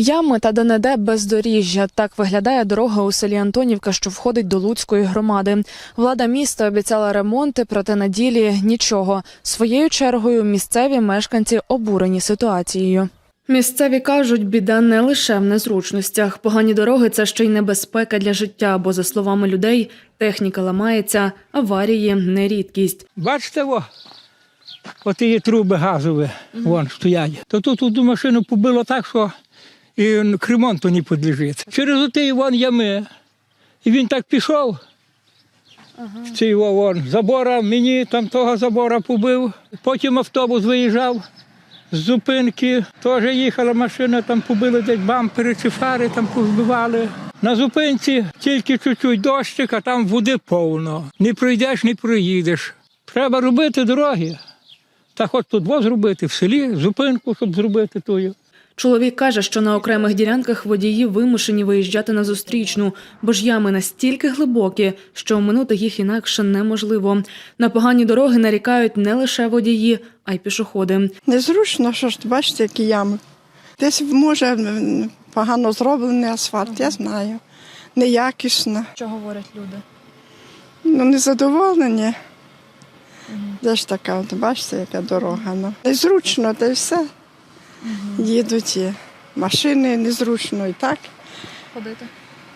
Ями та ДНД бездоріжжя. Так виглядає дорога у селі Антонівка, що входить до Луцької громади. Влада міста обіцяла ремонти, проте на ділі нічого. Своєю чергою місцеві мешканці обурені ситуацією. Місцеві кажуть, біда не лише в незручностях. Погані дороги це ще й небезпека для життя, бо, за словами людей, техніка ламається, аварії не рідкість. Бачите, во? От є труби газові, вон стоять. То тут одну машину побило так, що і к ремонту не підлежить. Через оті вон ями. І він так пішов. Цей во, вон, забора, мені там того забора побив. Потім автобус виїжджав з зупинки. Теж їхала машина, там побили десь бампери чи фари, там повбивали. На зупинці тільки чуть-чуть дощик, а там води повно. Не пройдеш, не проїдеш. Треба робити дороги. Та хоч тут зробити в селі, зупинку, щоб зробити тую. Чоловік каже, що на окремих ділянках водії вимушені виїжджати на зустрічну, бо ж ями настільки глибокі, що оминути їх інакше неможливо. На погані дороги нарікають не лише водії, а й пішоходи. Незручно, що ж бачите, які ями. Десь може погано зроблений асфальт, я знаю. Неякісно. Що говорять люди? Ну, незадоволені. Де ж така, от бачите, яка дорога. Ну. Незручно, та й все. Їдуть і машини незручно і так. Ходити.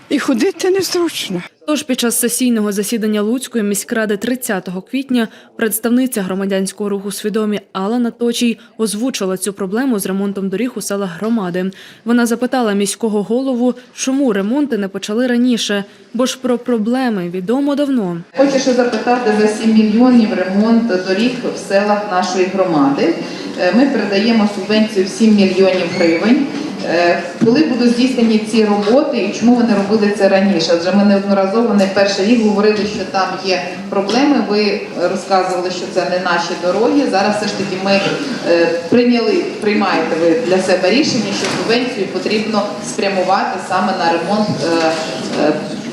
І ходити незручно. Тож під час сесійного засідання Луцької міськради 30 квітня представниця громадянського руху свідомі Алла Наточій озвучила цю проблему з ремонтом доріг у селах громади. Вона запитала міського голову, чому ремонти не почали раніше, бо ж про проблеми відомо давно. Хочу ще запитати за 7 мільйонів ремонт доріг в селах нашої громади. Е, Ми передаємо субвенцію в 7 мільйонів гривень. Е, Коли будуть здійснені ці роботи і чому вони робили це раніше? Адже ми неодноразово не перший рік говорили, що там є проблеми. Ви розказували, що це не наші дороги. Зараз все ж таки ми е, прийняли, приймаєте ви для себе рішення, що субвенцію потрібно спрямувати саме на ремонт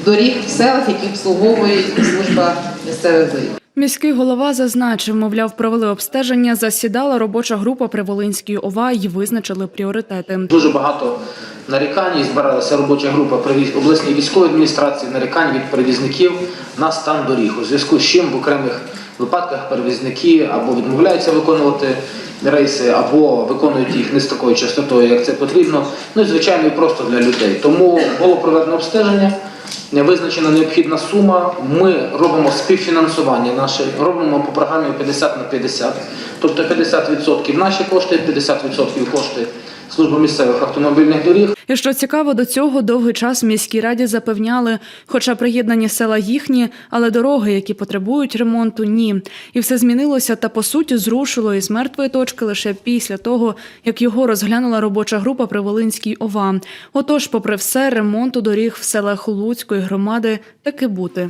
доріг в селах, які обслуговує служба місцевих. Міський голова зазначив, мовляв, провели обстеження, засідала робоча група при Волинській ОВА і визначили пріоритети. Дуже багато нарікань збиралася робоча група при обласній військовій адміністрації, нарікань від перевізників на стан доріг. У зв'язку з чим в окремих випадках перевізники або відмовляються виконувати рейси, або виконують їх не з такою частотою, як це потрібно. Ну і звичайно, і просто для людей. Тому було проведено обстеження. не Визначена необхідна сума. Ми робимо співфінансування наше, робимо по програмі 50 на 50. Тобто 50% наші кошти, 50% кошти служби місцевих автомобільних доріг. І що цікаво, до цього довгий час в міській раді запевняли, хоча приєднані села їхні, але дороги, які потребують ремонту, ні. І все змінилося та по суті зрушило із мертвої точки лише після того, як його розглянула робоча група при Волинській ОВА. Отож, попри все, ремонту доріг в селах Луцької громади таки бути.